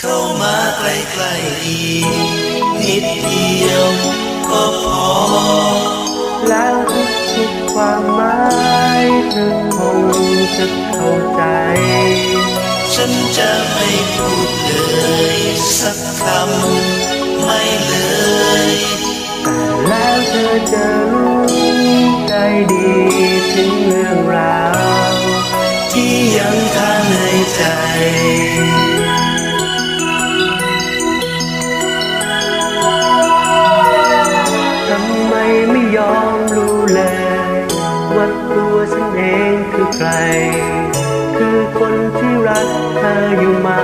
เข้ามาใกล้ๆอีกนิดเดียวก็พอ แล้วทุกๆความหมายเธอคงจะเข้าใจ ฉันจะไม่พูดเลยสักคำไม่เลย แต่แล้วเธอจะรู้ใจดีถึงเรื่องราว ที่ยังค้างในใจ ว่าตัวฉันเองคือใคร คือคนที่รักเธออยู่มา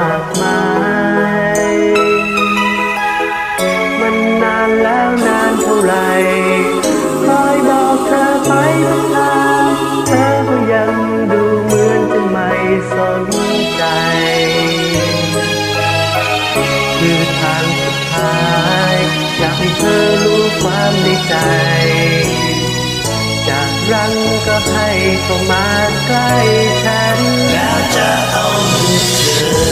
รังก็ให้เข้ามาใกล้ฉันแล้วจะเอามือเธอ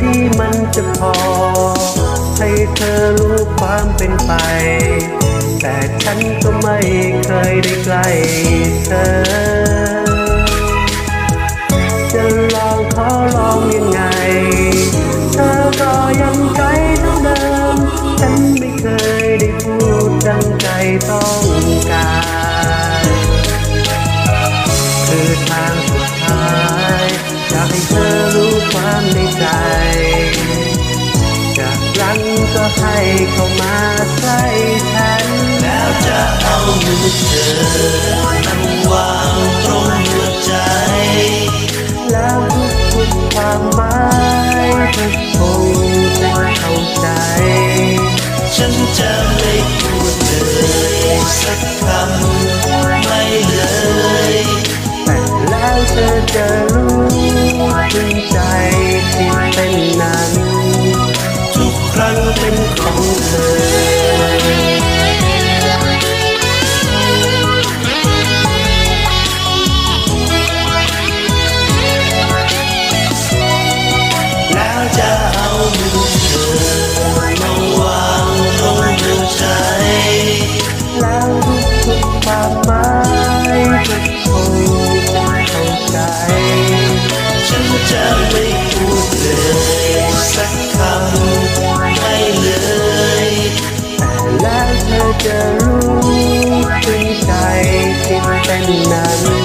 ที่มันจะพอ ให้เธอรู้ความเป็นไป แต่ฉันก็ไม่เคยได้ใกล้เธอ จะลองขอลองยังไง เธอก็ยังใจเท่าเดิม ฉันไม่เคยได้พูดดังใจต้อง เธอนั้นวางตรงหัวใจ แล้วทุกๆความหมายเธอคงจะเข้าใจ ฉันจะไม่พูดเลยสักคำไม่เลย แต่แล้วเธอจะรู้ถึงใจที่เป็นนั้น ทุกครั้งเป็นของเธอ จะรู้ถึงใจที่เป็นนั้น